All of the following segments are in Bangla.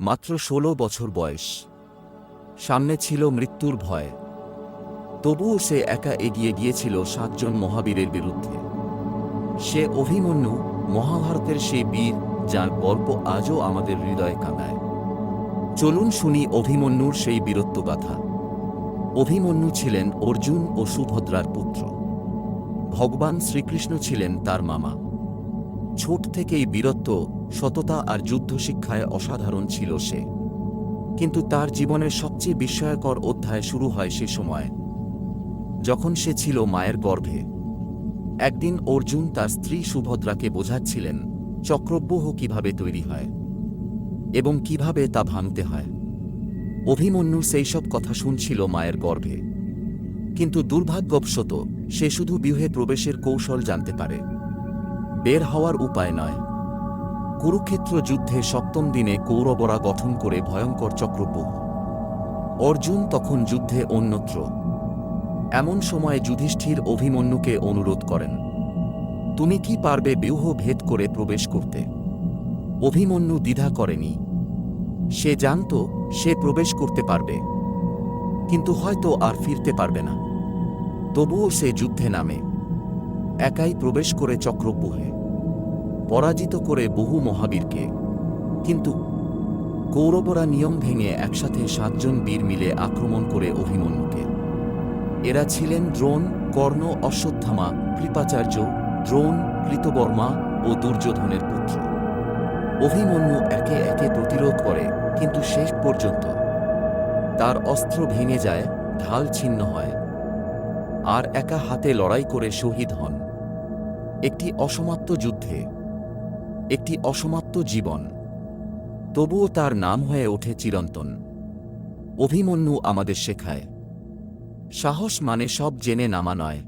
মাত্র ষোলো বছর বয়স। সামনে ছিল মৃত্যুর ভয়। তবুও সে একা এগিয়ে গিয়েছিল সাতজন মহাবীরের বিরুদ্ধে। সে অভিমন্যু মহাভারতের সেই বীর যার গল্প আজও আমাদের হৃদয়ে কাঁদায়। চলুন শুনি অভিমন্যুর সেই বীরত্বগাথা অভিমন্যু ছিলেন অর্জুন ও সুভদ্রার পুত্র। ভগবান শ্রীকৃষ্ণ ছিলেন তার মামা। ছোট থেকেই বীরত্ব, সততা আর যুদ্ধ শিক্ষায় অসাধারণ ছিল সে। কিন্তু তার জীবনের সবচেয়ে বিস্ময়কর অধ্যায় শুরু হয় সে সময়। যখন সে ছিল মায়ের গর্ভে। একদিন অর্জুন তার স্ত্রী সুভদ্রাকে বোঝাচ্ছিলেন, চক্রব্যূহ কীভাবে তৈরি হয়? এবং কীভাবে তা ভাঙতে হয়? অভিমন্যু সেই সব কথা শুনছিল মায়ের গর্ভে। কিন্তু দুর্ভাগ্যবশত, সে শুধু বিউহে প্রবেশের কৌশল জানতে পারে। বের হওয়ার উপায় নয়। কুরুক্ষেত্র যুদ্ধে সপ্তম দিনে কৌরবরা গঠন করে ভয়ঙ্কর চক্রব্যূহ অর্জুন তখন যুদ্ধে অন্যত্র। এমন সময় যুধিষ্ঠির অভিমন্যুকে অনুরোধ করেন, তুমি কি পারবে ব্যূহ ভেদ করে প্রবেশ করতে? অভিমন্যু দ্বিধা করেনি, সে জানত সে প্রবেশ করতে পারবে, কিন্তু হয়তো আর ফিরতে পারবে না। তবুও সে যুদ্ধে নামে, একাই প্রবেশ করে চক্রব্যূহে পরাজিত করে বহু মহাবীরকে। কিন্তু কৌরবরা নিয়ম ভেঙে একসাথে সাতজন বীর মিলে আক্রমণ করে অভিমন্যুকে। এরা ছিলেন দ্রোণ, কর্ণ, অশ্বত্থামা, কৃপাচার্য, দ্রোণ, কৃতবর্মা ও দুর্যোধনের পুত্র। অভিমন্যু একে একে প্রতিরোধ করে, কিন্তু শেষ পর্যন্ত তার অস্ত্র ভেঙে যায়, ঢাল ছিন্ন হয় আর একা হাতে লড়াই করে শহীদ হন। একটি অসমাপ্ত যুদ্ধে একটি অসমাপ্ত জীবন। তবুও তার নাম হয়ে ওঠে চিরন্তন। অভিমন্যু আমাদের শেখায়। সাহস মানে সব জেনে নামা নয়।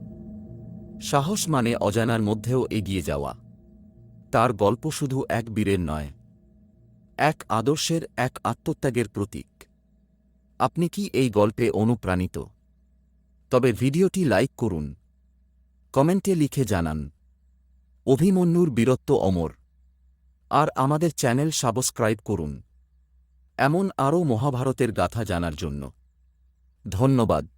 সাহস মানে অজানার মধ্যেও এগিয়ে যাওয়া। তার গল্প শুধু এক বীরের নয়। এক আদর্শের এক আত্মত্যাগের প্রতীক। আপনি কি এই গল্পে অনুপ্রাণিত? তবে ভিডিওটি লাইক করুন। কমেন্টে লিখে জানান। অভিমন্যুর বীরত্ব অমর। আর আমাদের চ্যানেল সাবস্ক্রাইব করুন। এমন আরও মহাভারতের গাথা জানার জন্য। ধন্যবাদ।